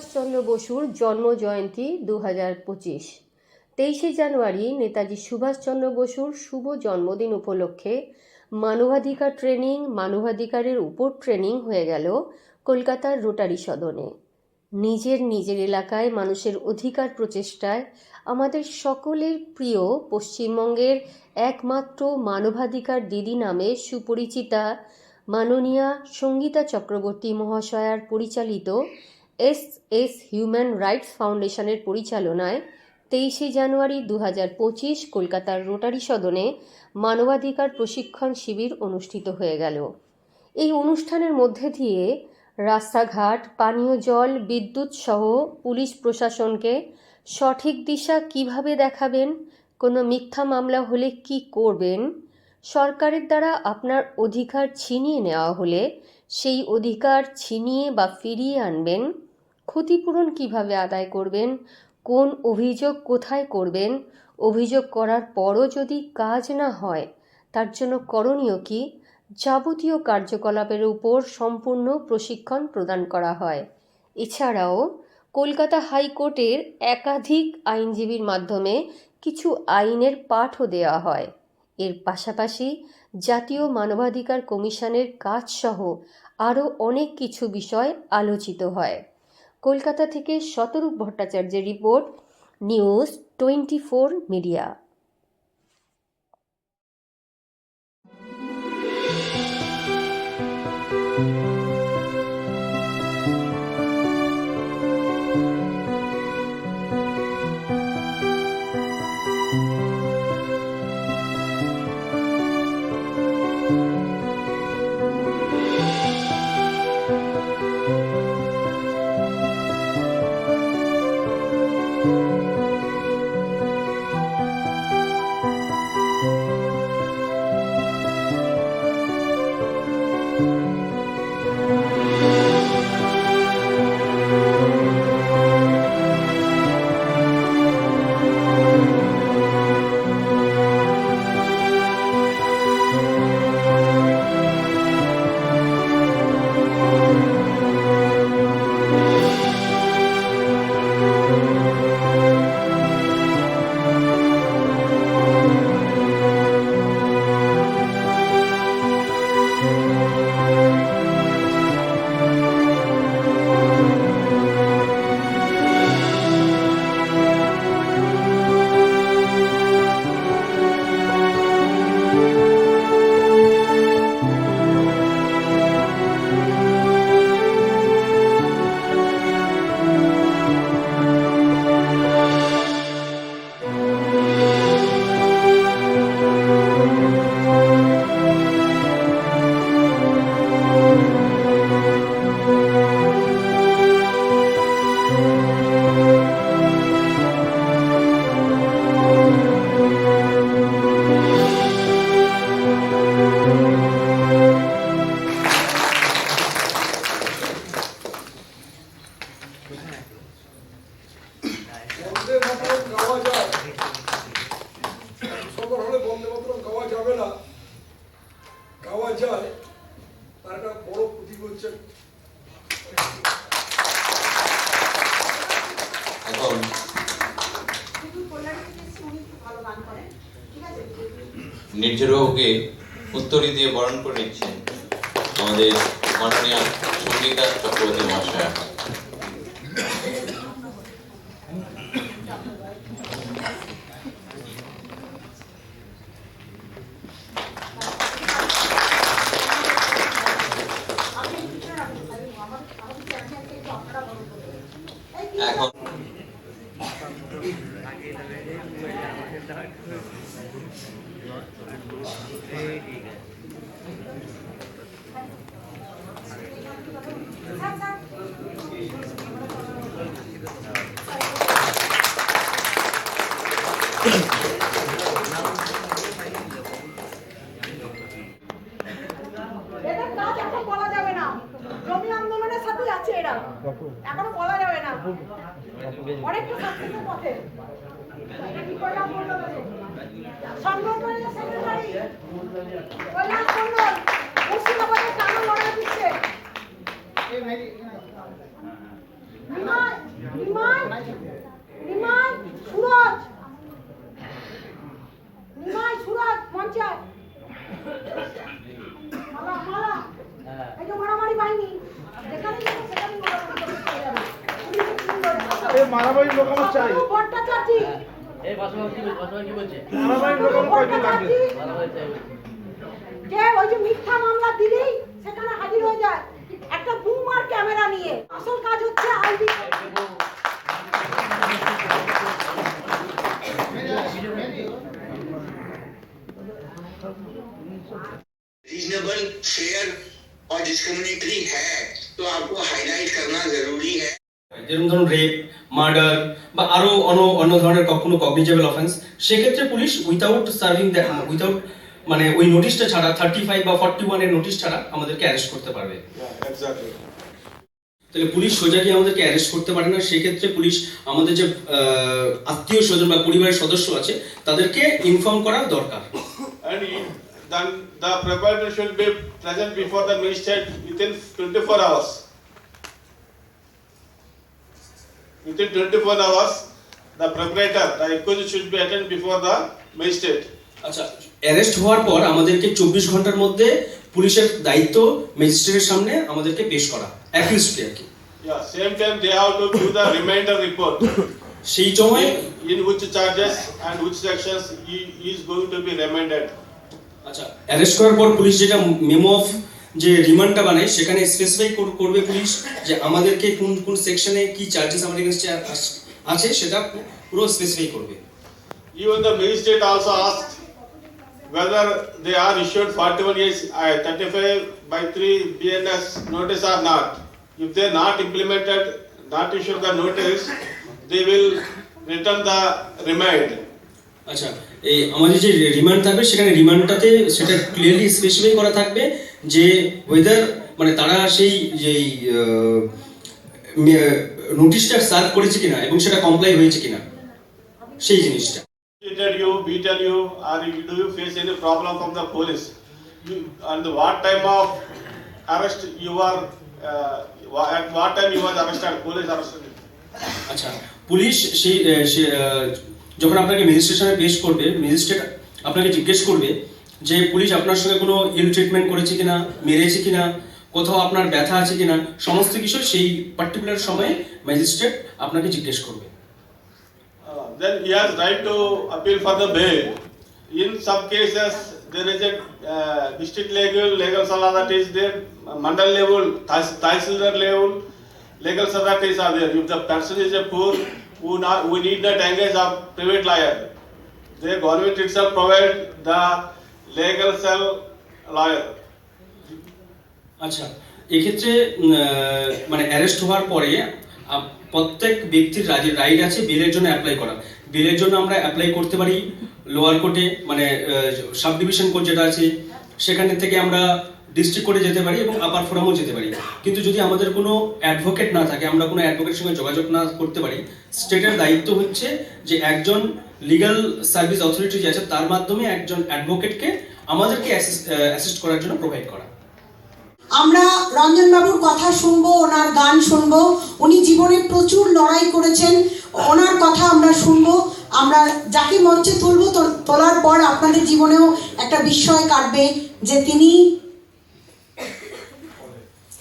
সুভাষচন্দ্র বসুর জন্ম জয়ন্তী দু হাজার পঁচিশ। তেইশে জানুয়ারি নেতাজি সুভাষচন্দ্র বসুর শুভ জন্মদিন উপলক্ষে মানবাধিকার ট্রেনিং, মানবাধিকারের উপর ট্রেনিং হয়ে গেল কলকাতার রোটারি সদনে। নিজের নিজের এলাকায় মানুষের অধিকার প্রচেষ্টায় আমাদের সকলের প্রিয় পশ্চিমবঙ্গের একমাত্র মানবাধিকার দিদি নামে সুপরিচিতা মাননীয়া সঙ্গীতা চক্রবর্তী মহাশয়ার পরিচালিত এস এস হিউম্যান রাইটস ফাউন্ডেশনের পরিচালনায় তেইশে জানুয়ারি দু হাজার পঁচিশ কলকাতার রোটারি সদনে মানবাধিকার প্রশিক্ষণ শিবির অনুষ্ঠিত হয়ে গেল। এই অনুষ্ঠানের মধ্যে দিয়ে রাস্তাঘাট, পানীয় জল, বিদ্যুৎ সহ পুলিশ প্রশাসনকে সঠিক দিশা কীভাবে দেখাবেন, কোনো মিথ্যা মামলা হলে কি করবেন, সরকারের দ্বারা আপনার অধিকার ছিনিয়ে নেওয়া হলে সেই অধিকার ছিনিয়ে বা ফিরিয়ে আনবেন ক্ষতিপূরণ কীভাবে আদায় করবেন? কোন অভিযোগ কোথায় করবেন? অভিযোগ করার পরও যদি কাজ না হয়, তার জন্য করণীয় কি? যাবতীয় কার্যকলাপের উপর সম্পূর্ণ প্রশিক্ষণ প্রদান করা হয়। এছাড়াও, কলকাতা হাইকোর্টের একাধিক আইনজীবীর মাধ্যমে কিছু আইনের পাঠও দেওয়া হয়। এর পাশাপাশি জাতীয় মানবাধিকার কমিশনের কাজসহ আরও অনেক কিছু বিষয় আলোচিত হয়। কলকাতা থেকে শতরূপ ভট্টাচার্যের report news twenty four media. নির্ঝরবাবুকে উত্তরী দিয়ে বরণ করে নিচ্ছেন আমাদের মাননীয় সঙ্গীতা চক্রবর্তী মহাশয়া। আমার কয়দিন লাগবে ভালো হয়েছে বলছে। যে ওই যে মিথ্যা মামলা দিলেই সেখানে হাজির হয়ে যায় একটা বুম আর ক্যামেরা নিয়ে আসল কাজ হচ্ছে আইডি रीजनेबल फेयर और डिस्क्रिमिनेटरी है तो आपको हाईलाइट करना जरूरी है যেরকম ধরুন রেপ মার্ডার বা আরও অন্য অন্য ধরনের কখনো কগনিজেবল অফেন্স সেক্ষেত্রে পুলিশ উইথাউট সার্ভিং উইথাউট মানে ওই নোটিশটা ছাড়া থার্টি ফাইভ বা ফর্টি ওয়ানের নোটিশ ছাড়া আমাদেরকে অ্যারেস্ট করতে পারবে। তাহলে পুলিশ সোজা গিয়ে আমাদেরকে অ্যারেস্ট করতে পারে না সেক্ষেত্রে পুলিশ আমাদের যে আত্মীয় স্বজন বা পরিবারের সদস্য আছে তাদেরকে ইনফর্ম করা দরকার। Then the proprietor should be present before the magistrate within twenty-four hours. Within twenty-four hours, the proprietor, the accused should be attended before the magistrate. আচ্ছা অ্যারেস্ট হওয়ার পর আমাদেরকে চব্বিশ ঘণ্টার মধ্যে পুলিশের দায়িত্ব ম্যাজিস্ট্রেটের সামনে আমাদেরকে পেশ করা অ্যাকিউজকে আর কি Yeah, same time they have to give the reminder report. সেই সময় In which charges and which sections he he is going to be remanded. আচ্ছা অ্যারেস্ট করার পর পুলিশ যেটা মেমো অফ যে রিমান্ডটা বানায় সেখানে স্পেসিফাই করবে পুলিশ যে আমাদেরকে কোন কোন সেকশনে কি চার্জেস আমাদের এগেনস্টে আছে সেটা পুরো স্পেসিফাই করবে Even the magistrate also asked whether they are issued forty-one years, uh, thirty-five by three BNS notice or not. If they are not implemented, not issued the notice, they will return the remand. আচ্ছা এই আমাদের যে remand থাকবে সেখানে রিমান্ডটাতে সেটা clearly specify করা থাকবে যে ওয়েদার মানে তারা সেই যে নোটিশটা সার্ভ করেছে কিনা এবং সেটা কমপ্লাই হয়েছে কিনা সেই জিনিসটা Cheated you, beaten you, or you- do you face any problem from the police? You, and what time of arrest you are, uh, wha- at what time you was arrested, police arrested you? আচ্ছা police সেই যখন আপনাকে ম্যাজিস্ট্রেশনে পেশ করবে magistrate আপনাকে জিজ্ঞেস করবে যে পুলিশ আপনার সঙ্গে কোনো ইল ট্রিটমেন্ট করেছে কিনা মেরেছে কিনা কোথাও আপনার ব্যথা আছে কিনা সমস্ত কিছু সেই পার্টিকুলার সময়ে ম্যাজিস্ট্রেট আপনাকে জিজ্ঞেস করবে Uh, then he has right to appeal for the bail. In some cases, there is a uh, district legal, legal salon that is there, mandal level, tahs- tahsildar level, legal authorities are there. If the person is a poor, who not, we need not engage a private lawyer. The government itself provide the legal cell lawyer. আচ্ছা এক্ষেত্রে মানে arrest হওয়ার পরে প্রত্যেক ব্যক্তির right আছে বেলের জন্য অ্যাপ্লাই করা বেলের জন্য আমরা অ্যাপ্লাই করতে পারি লোয়ার কোর্টে মানে সাব ডিভিশন কোর্ট যেটা আছে সেখানে থেকে আমরা ডিস্ট্রিক্ট কোর্টে যেতে পারি এবং আপার ফোরামও যেতে পারি। কিন্তু যদি আমাদের কোনো অ্যাডভোকেট না থাকে, আমরা কোনো অ্যাডভোকেটের সঙ্গে যোগাযোগ না করতে পারি স্টেটের দায়িত্ব হচ্ছে যে একজন লিগাল সার্ভিস অথরিটি যে আছে, তার মাধ্যমে একজন অ্যাডভোকেটকে আমাদেরকে অ্যাসিস্ট করার জন্য প্রোভাইড করা। আমরা রঞ্জনবাবুর কথা শুনব, ওনার গান শুনব, উনি জীবনে প্রচুর লড়াই করেছেন, ওনার কথা আমরা শুনব, আমরা যাকে মঞ্চে তুলবো তোলার পর আপনাদের জীবনেও একটা বিস্ময় কাটবে যে তিনি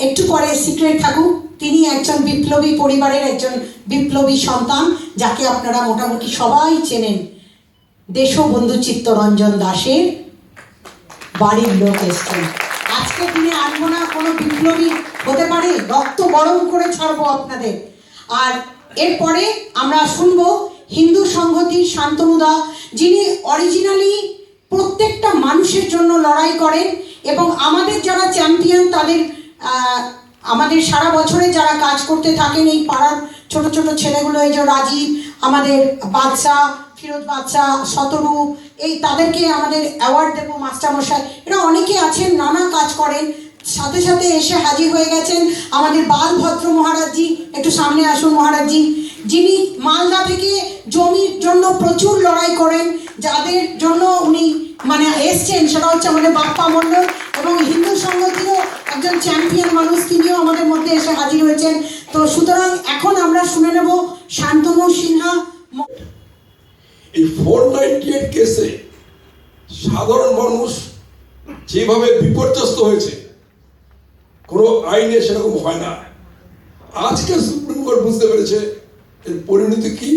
একটু পরে সিক্রেট থাকুক, তিনি একজন বিপ্লবী পরিবারের একজন বিপ্লবী সন্তান, যাকে আপনারা মোটামুটি সবাই চেনেন। দেশবন্ধু চিত্তরঞ্জন দাসের বাড়ির লোক এসছেন। আজকে দিনে আনব না কোনো বিপ্লবী হতে পারে, রক্ত গরম করে ছাড়বো আপনাদের। আর এরপরে আমরা শুনব হিন্দু সংহতির শান্তনুদা, যিনি অরিজিনালি প্রত্যেকটা মানুষের জন্য লড়াই করেন এবং আমাদের যারা চ্যাম্পিয়ন তাদের আমাদের সারা বছরে যারা কাজ করতে থাকেন এই পাড়ার ছোট ছোট ছেলেগুলো, এই যে রাজীব, আমাদের বাদশা ফিরোজ বাদশা শতরু এই তাদেরকে আমাদের অ্যাওয়ার্ড দেবো, মাস্টারমশাই। এরা অনেকে আছেন, নানা কাজ করেন। সাথে সাথে এসে হাজির হয়ে গেছেন আমাদের বাল ভদ্র মহারাজজি। একটু সামনে আসুন মহারাজজি। যিনি মালদা থেকে জমির জন্য প্রচুর লড়াই করেন, যাদের জন্য উনি মানে এসছেন, সেটা হচ্ছে আমাদের বাপ্পা মণ্ডল এবং হিন্দু সংগতিরও একজন চ্যাম্পিয়ন মানুষ, তিনিও আমাদের মধ্যে এসে হাজির হয়েছেন। তো সুতরাং এখন আমরা শুনে নেব শান্তনু সিনহা। এই ফোর নাইনটি এইট কেসে সাধারণ মানুষ যেভাবে বিপর্যস্ত হয়েছে, কোনো আইনে সেরকম হয় না। আজকে সুপ্রিম কোর্ট বুঝতে পেরেছে এর পরিণতি কি?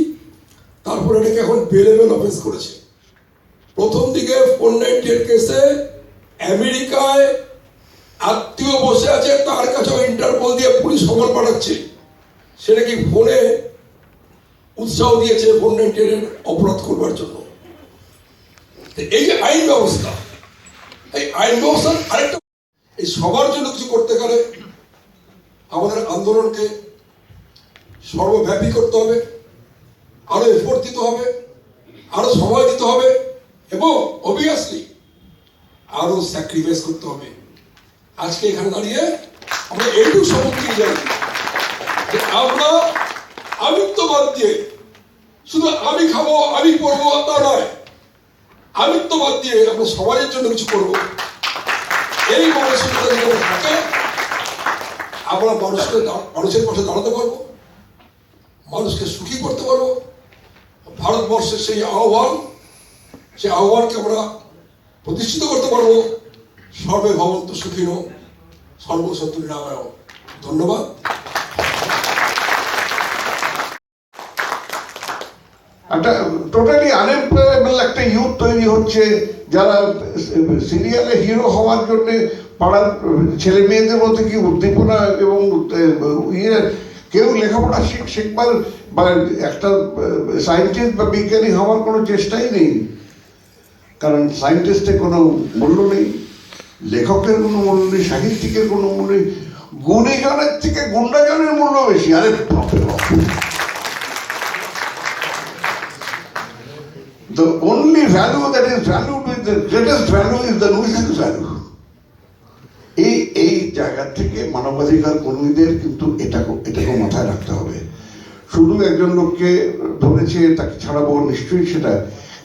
তারপরে এটাকে এখন বেলেবেল অফেন্স করেছে। প্রথম দিকে ফোর নাইনটি এইট কেসে আমেরিকায় আত্মীয় বসে আছে, তার কাছেও ইন্টারপোল দিয়ে পুলিশ খবর পাঠাচ্ছে। সেটা কি ফোনে উৎসাহ দিয়েছে ফোর নাইনটি নাইনটিনের অপরাধ করবার জন্য? এই যে আইন ব্যবস্থা, এই আইন ব্যবস্থার আরেকটা এই সবার জন্য কিছু করতে গেলে আমাদের আন্দোলনকে সর্বব্যাপী করতে হবে, আরও এফোর্ট দিতে হবে, আরও সময় দিতে হবে, এবং অবভিয়াসলি আরও স্যাক্রিফাইস করতে হবে। আজকে এখানে দাঁড়িয়ে আমরা এইটুকু নিয়ে যাই যে আমরা আমিত্ববাদ দিয়ে, শুধু আমি খাব, আমি পড়ব তা নয়, আমিত্ববাদ দিয়ে আমরা সমাজের জন্য কিছু করব। এই মানসিকতা থাকে, আমরা মানুষকে মানুষের পাশে দাঁড়াতে পারব। মানুষকে সুখী করতে পারব। ভারতবর্ষের সেই আহ্বান, সেই আহ্বানকে আমরা প্রতিষ্ঠিত করতে পারব। সর্বে ভবন্ত সুখীন সর্বশত্রু নারায়ণ। ধন্যবাদ। একটা টোটালি আনএমপ্লয়েবল একটা ইউথ তৈরি হচ্ছে, যারা সিরিয়ালে হিরো হওয়ার জন্য পাড়ার ছেলে মেয়েদের মধ্যে কি উদ্দীপনা এবং ইয়ে কেউ লেখাপড়া শিখ, শিখবার বা একটা সায়েন্টিস্ট বা বিজ্ঞানী হওয়ার কোনো চেষ্টাই নেই। কারণ সায়েন্টিস্টের কোনো মূল্য নেই, লেখকের কোনো মূল্য নেই, সাহিত্যিকের কোনো মূল্য নেই, গুণীজনের থেকে গুন্ডাজনের মূল্য বেশি। আরে the only value that is valued with the greatest value is the nuisance value. জায়গা থেকে মানবাধিকার কর্মীদের কিন্তু এটা এটাকে মাথায় রাখতে হবে। শুধু একজন লোককে ধরেছে, তাকে ছাড়াবো নিশ্চয়ই সেটা,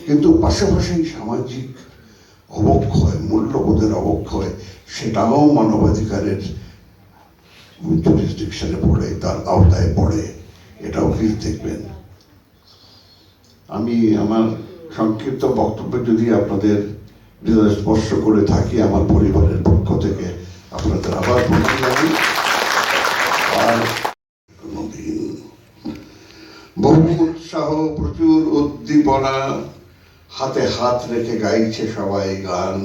কিন্তু পাশাপাশি সামাজিক অবক্ষয়, মূল্যবোধের অবক্ষয়, সেটাও মানবাধিকারের জুরিসডিকশনে পড়ে, তার আওতায় পড়ে, এটাও প্লিজ দেখবেন। আমি আমার সংক্ষিপ্ত বক্তব্য যদি আপনাদের হৃদয় স্পর্শ করে থাকি আমার পরিবারের পক্ষ থেকে আপনাদের আবার প্রণাম জানাই আর বহু উৎসাহ প্রচুর উদ্দীপনা, হাতে হাত রেখে গাইছে সবাই গান।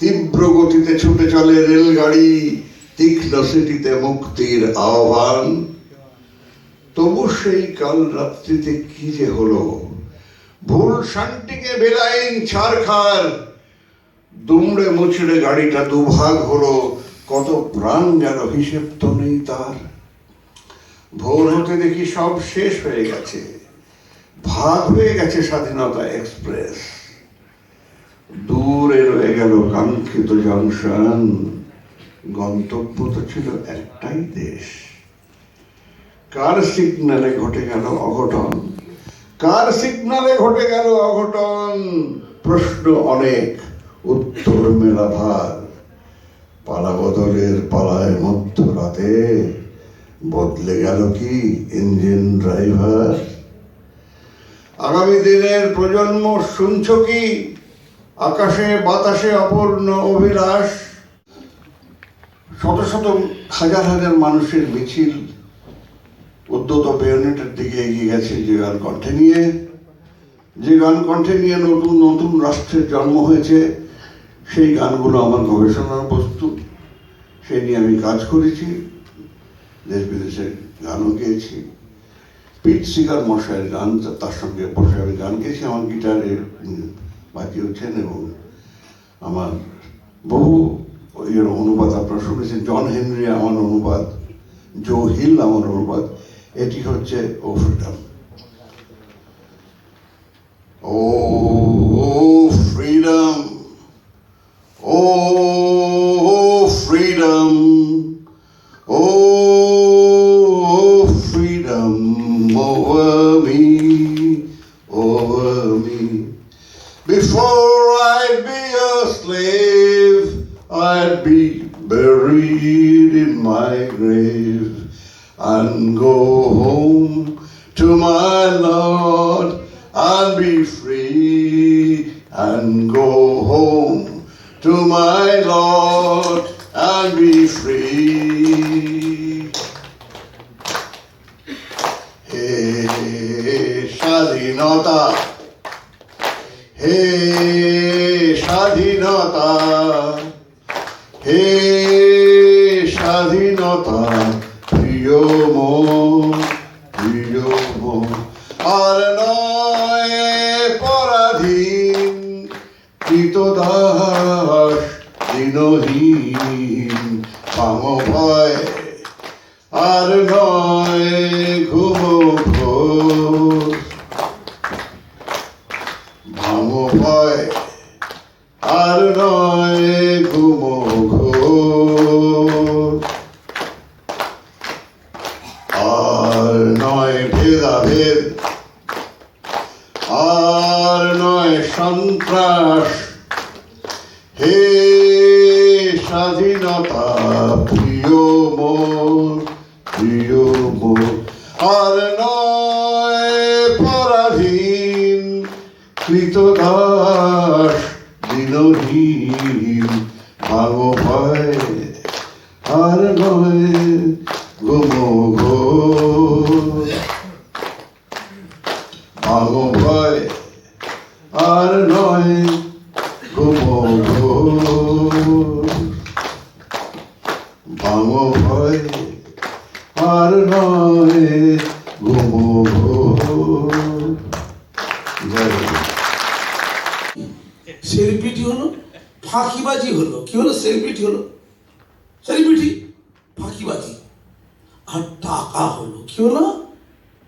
তীব্র গতিতে ছুটে চলে রেলগাড়ি, তীক্ষ্ণ সিটিতে মুক্তির আহ্বান। তবু সেই কাল রাত্রিতে কি যে হলো? ভুল শান্তিকে বেলাইন ছাড়খার। দুমড়ে মুচড়ে গাড়িটা দুভাগ হলো, কত প্রাণ গেল হিসেব তো নেই তার। ভোর হতে দেখি সব শেষ হয়ে গেছে। ভাগ হয়ে গেছে স্বাধীনতা এক্সপ্রেস। দূরে রয়ে গেল কাঙ্ক্ষিত জংশন। গন্তব্য তো ছিল একটাই দেশ। কার সিগনালে ঘটে গেল অঘটন? কার সিগনালে ঘটে গেল অঘটন? প্রশ্ন অনেক। উত্তর মেলা ভার পালা বদলের পালায় মধ্যরাতে বদলে গেল কি ইঞ্জিন ড্রাইভার? আগামী দিনের প্রজন্ম শুনছ কি আকাশে বাতাসে অপূর্ণ অভিলাষ? শত শত হাজার হাজার মানুষের মিছিল উদ্যত বেয়নেটের দিকে এগিয়ে গেছে যে গান কণ্ঠে নিয়ে। যে গান কণ্ঠে নিয়ে নতুন নতুন রাষ্ট্রের জন্ম হয়েছে। সেই গানগুলো আমার গবেষণার বস্তু। সেই নিয়ে আমি কাজ করেছি। দেশ বিদেশের গানও গেয়েছি। পিট সিগার মশাইয়ের গান, তার সঙ্গে বসে আমি গান গেয়েছি। আমার গিটারে বাজিয়েছেন এবং আমার বহু ইয়ের অনুবাদ আপনারা শুনেছেন। জন হেনরি আমার অনুবাদ, জো হিল আমার অনুবাদ। এটি হচ্ছে ও ফ্রিডম। ও স্বাধীনতা হে আর নয় সন্ত্রাস। হে স্বাধীনতা প্রিয় মোর প্রিয় মোর। আর নয় পরাধীন কৃতদাস দিনহীন সেলিব্রিটি হলো, ফাঁকিবাজি হলো। কি হলো? সেলিব্রিটি হলো। সেলিব্রিটি, ফাঁকিবাজি। আর টাকা হলো। কি হলো?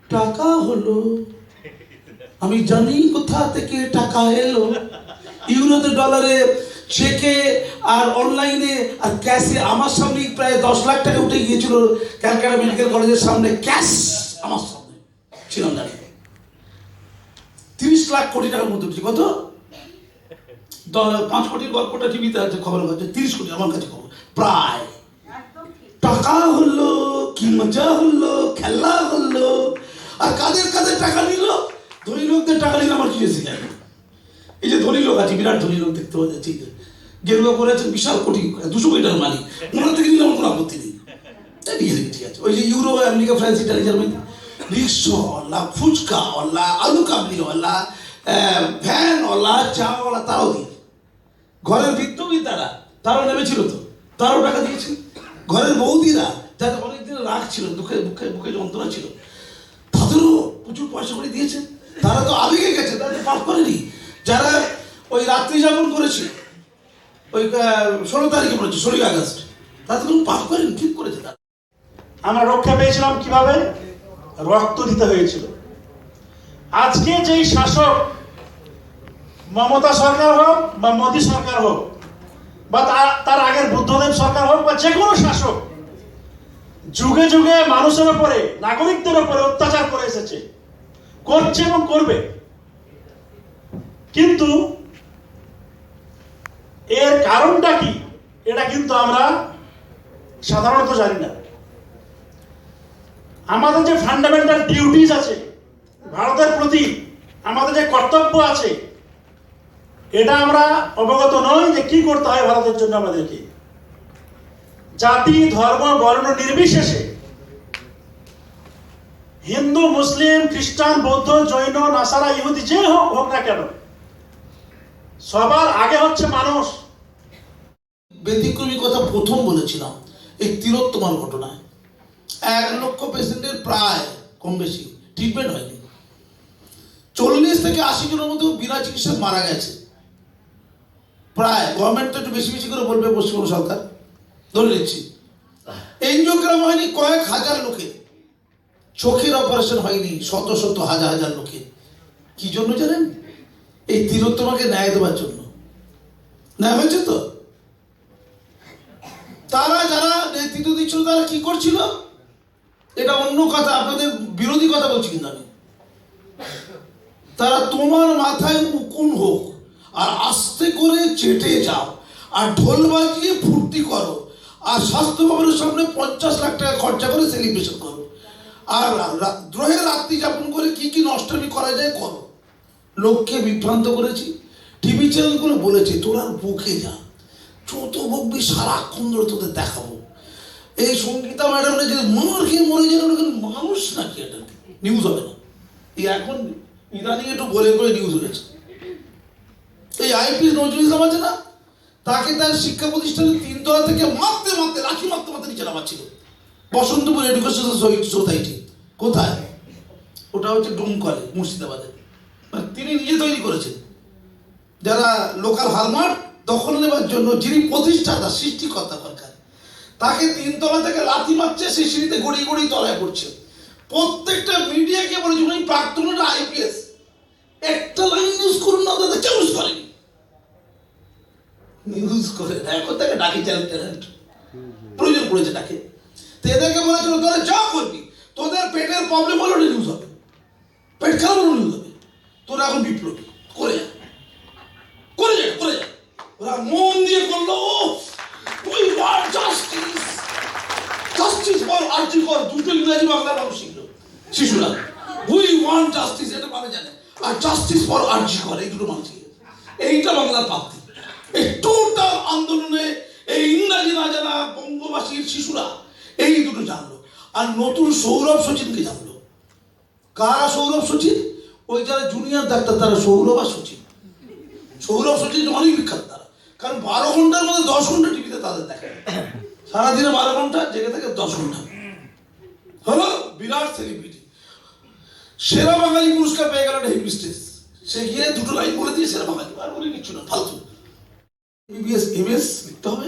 টাকা হলো। আমি জানি কোথা থেকে টাকা এলো। ইউরোতে ডলারে চেকে আর অনলাইনে আর ক্যাশে আমার সামনে প্রায় দশ লাখ টাকা উঠে গিয়েছিল ক্যালকাটা মেডিকেল কলেজের সামনে। ক্যাশ আমার সামনে। ছিলাম দাঁড়িয়ে। তিরিশ লাখ কোটি টাকার মধ্যে কত? পাঁচ কোটির গল্পটা টিভিতে আছে খবর কাছে তিরিশ কোটি আমার কাছে খবর প্রায়। টাকা হলো কি মজা হলো খেলা হলো আর কাদের কাদের টাকা নিল? ধনী লোকদের টাকা নিলে আমার কি হয়েছে জানি এই যে ধনী লোক আছে বিরাট ধনী লোক দেখতে পাওয়া যাচ্ছে গেরুয়া করেছেন বিশাল কোটি দুশো কোটি টাকার মালিক। ওনার থেকে নিলে আমার কোনো আপত্তি নেই। তাই নিয়ে ঠিক আছে। ওই যে euro America France Italy Germany রিক্সাওয়ালা ফুচকাওয়ালা আলু কাবলিওয়ালা ভ্যানওয়ালা চাওয়ালা তারাও দিয়ে। ঘরের বিত্তবিদ্যারা তারাও নেমেছিল তো, তারাও টাকা দিয়েছে। ঘরের বৌদিরা যাদের অনেকদিন রাগ ছিল, দুঃখে, বুকে বুকে যন্ত্রণা ছিল। তাদেরও প্রচুর পয়সা করে দিয়েছে। তারা তো আবেগে গেছে তাদের পাপ করেনি। যারা ওই রাত্রি যাপন করেছে, ওই ষোলো তারিখে বলেছে, ষোলোই আগস্ট, তারা তো কোনো পাপ করেনি, ঠিক করেছে তারা। আমরা রক্ষা পেয়েছিলাম কীভাবে? রক্ত দিতে হয়েছিল। আজকে যেই শাসক মমতা সরকার হোক বা মোদী সরকার হোক বা তার- আগের বুদ্ধদেব সরকার হোক বা যে কোনো শাসক, যুগে যুগে মানুষের উপরে, নাগরিকদের উপরে অত্যাচার করে এসেছে। করছে এবং করবে। কিন্তু এর কারণটা কি? এটা কিন্তু আমরা সাধারণত জানি না। আমাদের যে ফান্ডামেন্টাল ডিউটিস আছে, ভারতের প্রতি আমাদের যে কর্তব্য আছে এটা আমরা অবগত নই যে কি করতে হয় ভারতের জন্য আমাদেরকে। জাতি, ধর্ম, বর্ণ নির্বিশেষে হিন্দু, মুসলিম, খ্রিস্টান, বৌদ্ধ, জৈন, নাসারা, ইহুদি, যে হোক হোক না কেন, সবার আগে হচ্ছে মানুষ। ব্যতিক্রমী কথা প্রথম বলেছিলাম, এই তিলোত্তমার ঘটনায়। এক লক্ষ পেশেন্টের প্রায় কম বেশি ট্রিটমেন্ট হয়নি। চল্লিশ থেকে আশি জনের মতো বিনা চিকিৎসায় মারা গেছে। প্রায় গভর্নমেন্ট তো একটু বেশি বেশি করে বলবে পশ্চিমবঙ্গ সরকার। ধরে নিচ্ছি। এনজিওগ্রাম হয়নি, কয়েক হাজার লোকে। চোখের অপারেশন হয়নি, শত শত হাজার হাজার লোকে। কি জন্য জানেন? এই তিলোত্তমাকে ন্যায় দেওয়ার জন্য। ন্যায় হয়েছে তো? তারা যারা নেতৃত্ব দিচ্ছিল, তারা কি করছিল? এটা অন্য কথা, আপনাদের বিরোধী কথা বলছি কিন্তু আমি। তারা তোমার মাথায় উকুন হোক আর আস্তে করে চেটে যাও। আর ঢোল বাজিয়ে ফুর্তি করো। আর স্বাস্থ্য ভবনের সামনে পঞ্চাশ লাখ টাকা খরচা করে সেলিব্রেশন করো। আর দ্রোহের রাত্রি যাপন করে কি কি নষ্টামি করা যায় করো। লোককে বিভ্রান্ত করেছি। টিভি চ্যানেলগুলো বলেছে, তোরা বুকে যা। চোদ্দ বকবি সারাক্ষণ ধরে তোদের দেখাবো। এই সঙ্গীতা ম্যাডামরা যদি মার খেয়ে মরে যান মানুষ নাকি এটা? নিউজ হবে না। এই এখন ইদানিং একটু বলে করে নিউজ হয়েছে। এই আইপিএস নজরুল ইসলাম আছে না? তাকে তার শিক্ষা প্রতিষ্ঠানে তিনতলা থেকে মারতে মারতে, লাঠি মারতে মারতে নিচে নামাচ্ছিল। বসন্তপুর এডুকেশন সোসাইটি কোথায়? ওটা হচ্ছে ডোমকলে মুর্শিদাবাদে। মানে তিনি নিজে তৈরি করেছেন। যারা লোকাল হালমার্ট দখল নেবার জন্য যিনি প্রতিষ্ঠাতা, সৃষ্টিকর্তা সরকার তাকে তিনতলা থেকে লাথি মারছে, সেই সিঁড়িতে গড়িয়ে গড়িয়ে তলায় পড়ছে। প্রত্যেকটা মিডিয়াকে বলেছে উনি প্রাক্তন আইপিএস। একটা লাইন ইউজ করুন না তাদের কেউ ইউজ করেনি। নিউজ করে না এখন তাকে ডাকি চ্যানেল ট্যালেন্ট প্রয়োজন পড়েছে ডাকে তো এদেরকে বলেছিল তোরা যা করবি। তোদের পেটের প্রবলেম হলো নিউজ হবে। পেট খারাপ হলো হবে। তোরা এখন বিপ্লবী। করে যা। করে যা করে যা। ওরা মন দিয়ে করল we want justice justice for RG for দুটো ইংরেজি বাংলা মানুষ শিখলো শিশুরা। উই ওয়ান্ট জাস্টিস এটা মানে জানে। আর জাস্টিস ফর আর্জি কর, এই দুটো মানুষ শিখেছে। এইটা বাংলার প্রাপ্তি এই টোটাল আন্দোলনে এই ইংরাজি না জানা বঙ্গবাসীর শিশুরা, এই দুটো জানলো। আর নতুন সৌরভ সচিনকে জানলো। কারা সৌরভ সচিন? ওই যারা জুনিয়র ডাক্তার, তারা সৌরভ আর সচিন। সৌরভ সচিন অনেক বিখ্যাত তারা। কারণ বারো ঘণ্টার মধ্যে দশ ঘণ্টা টিভিতে তাদের দেখে সারাদিনে বারো ঘণ্টা, জেগে থাকে দশ ঘণ্টা। হলো বিরাট সেলিব্রিটি সেরা বাঙালি পুরস্কার পেয়ে গেল হেভি স্টেজ। সে গিয়ে দুটো লাইন বলে দিয়ে সেরা বাঙালি, আর বলে কিচ্ছু না, ফালতু। এমবিবিএস এমএস লিখতে হবে।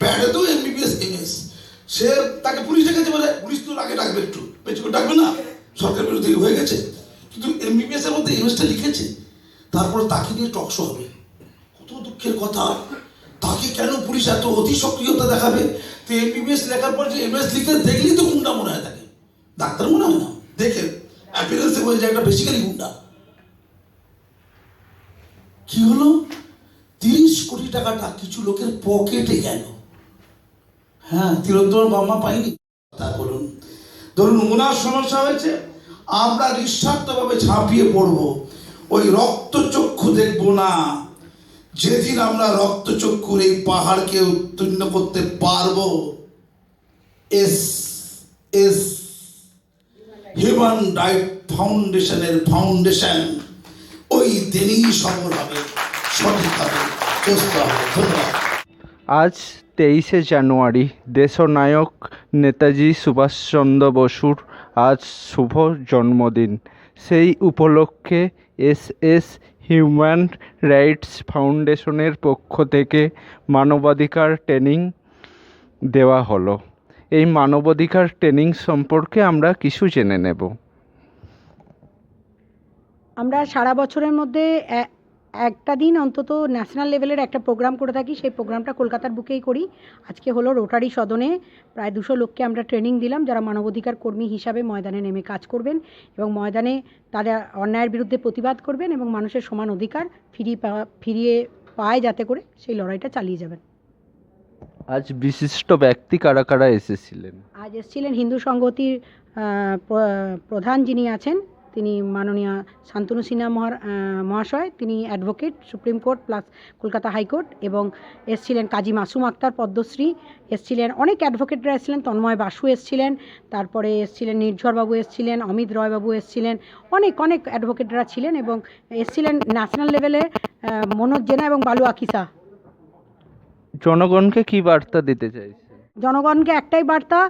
প্যাডে তো এমবিবিএস এমএস সে তাকে পুলিশ ডেকেছে বলে, পুলিশ তো আগে ডাকবে একটু। পেছু করে ডাকবে না। সরকার বিরোধী হয়ে গেছে। কিন্তু এমবিবিএস এর মধ্যে এমএসটা লিখেছে। তারপর তাকে নিয়ে টকশো হবে। কত দুঃখের কথা। তাকে কেন পুলিশ এত অতি সক্রিয়তা দেখাবে? তো এমবিবিএস লেখার পর যে এমএস লিখে দেখলেই তো গুন্ডা মনে হয় তাকে। ডাক্তার মনে হয় না? দেখে। অ্যাপিয়ারেন্সে বলে যে একটা বেসিক্যালি গুন্ডা। কি হলো? তিরিশ কোটি টাকাটা কিছু লোকের পকেটে গেল। হ্যাঁ তিরোত্তম বাম্মা পাইনি তা বলুন। ধরুন ওনার সমস্যা হয়েছে, আমরা নিঃস্বার্থভাবে ঝাঁপিয়ে পড়ব। ওই রক্তচক্ষু দেখব না। যেদিন আমরা রক্তচক্ষুর এই পাহাড়কে উত্তীর্ণ করতে পারব, এস এস হিউম্যান রাইট ফাউন্ডেশনের ফাউন্ডেশন ওই দিনই সফল হবে সঠিক হবে। ধন্যবাদ। আজ তেইশে জানুয়ারি, দেশনায়ক নেতাজি সুভাষচন্দ্র বসুর আজ শুভ জন্মদিন। সেই উপলক্ষে এস এস হিউম্যান রাইটস ফাউন্ডেশনের পক্ষ থেকে মানবাধিকার ট্রেনিং দেওয়া হলো। এই মানবাধিকার ট্রেনিং সম্পর্কে আমরা কিছু জেনে নেব। আমরা সারা বছরের মধ্যে একটা দিন অন্তত ন্যাশনাল লেভেলের একটা প্রোগ্রাম করে থাকি। সেই প্রোগ্রামটা কলকাতার বুকেই করি। আজকে হলো রোটারি সদনে প্রায় দুশো লোককে আমরা ট্রেনিং দিলাম। যারা মানবাধিকার কর্মী হিসাবে ময়দানে নেমে কাজ করবেন এবং ময়দানে তাদের অন্যায়ের বিরুদ্ধে প্রতিবাদ করবেন এবং মানুষের সমান অধিকার ফিরিয়ে পাওয়া ফিরিয়ে পায় যাতে করে সেই লড়াইটা চালিয়ে যাবেন। আজ বিশিষ্ট ব্যক্তি কারা কারা এসেছিলেন? আজ এসেছিলেন হিন্দু সংগতির প্রধান যিনি আছেন, তিনি মাননীয় শান্তনু সিনহা মহাশয়, তিনি advocate, supreme court plus Kolkata high court, এবং এসছিলেন কাজী মাসুম আক্তার পদ্মশ্রী, এসছিলেন, অনেক অ্যাডভোকেটরা এসেছিলেন, তন্ময় বাসু এসছিলেন, তারপরে এসছিলেন নির্ঝরবাবু এসছিলেন, অমিত রয়বাবু এসছিলেন, অনেক অনেক অ্যাডভোকেটরা ছিলেন, এবং এসছিলেন ন্যাশনাল লেভেলে মনোজ জেনা এবং বালু আকিসা। জনগণকে কি বার্তা দিতে চাইছেন জনগণকে একটাই বার্তা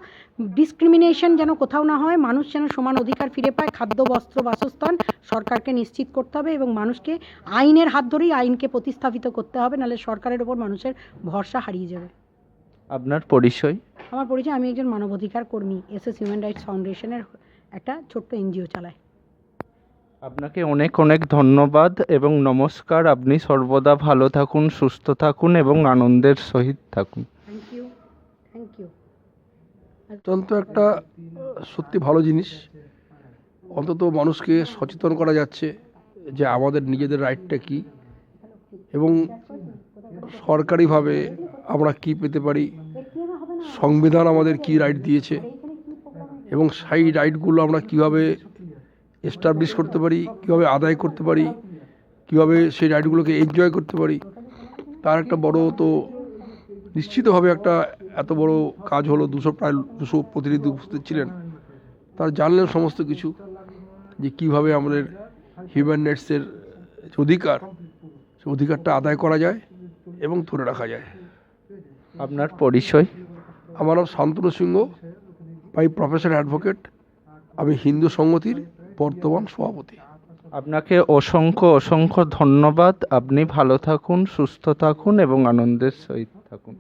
ডিসক্রিমিনেশন যেন কোথাও না হয় মানুষ যেন সমান অধিকার ফিরে পায় খাদ্য বস্ত্র বাসস্থান সরকারকে নিশ্চিত করতে হবে এবং মানুষকে আইনের হাত ধরেই আইনকে প্রতিস্থাপিত করতে হবে নাহলে সরকারের ওপর মানুষের ভরসা হারিয়ে যাবে। আপনার পরিচয়? আমার পরিচয় আমি একজন মানবাধিকার কর্মী এস এস হিউম্যান রাইটস ফাউন্ডেশনের একটা ছোট্ট এনজিও চালাই। আপনাকে অনেক অনেক ধন্যবাদ এবং নমস্কার। আপনি সর্বদা ভালো থাকুন সুস্থ থাকুন এবং আনন্দের সহিত থাকুন। থ্যাংক ইউ থ্যাংক ইউ অত্যন্ত একটা সত্যি ভালো জিনিস। অন্তত মানুষকে সচেতন করা যাচ্ছে যে আমাদের নিজেদের রাইটটা কী এবং সরকারিভাবে আমরা কি পেতে পারি সংবিধান আমাদের কি রাইট দিয়েছে এবং সেই রাইটগুলো আমরা কীভাবে এস্টাবলিশ করতে পারি কীভাবে আদায় করতে পারি কীভাবে সেই রাইডগুলোকে এনজয় করতে পারি তার একটা বড় তো নিশ্চিতভাবে একটা এত বড় কাজ হলো দুশো প্রায় দুশো প্রতিনিধি উপস্থিত ছিলেন। তারা জানলেন সমস্ত কিছু যে কীভাবে আমাদের হিউম্যান রাইটসের যে অধিকার সে অধিকারটা আদায় করা যায় এবং ধরে রাখা যায়। আপনার পরিচয়? আমার নাম Shantanu Singha by professor advocate আমি হিন্দু সংগতির বর্তমান সভাপতি। আপনাকে অসংখ্য অসংখ্য ধন্যবাদ। আপনি ভালো থাকুন, সুস্থ থাকুন এবং আনন্দের সহিত থাকুন।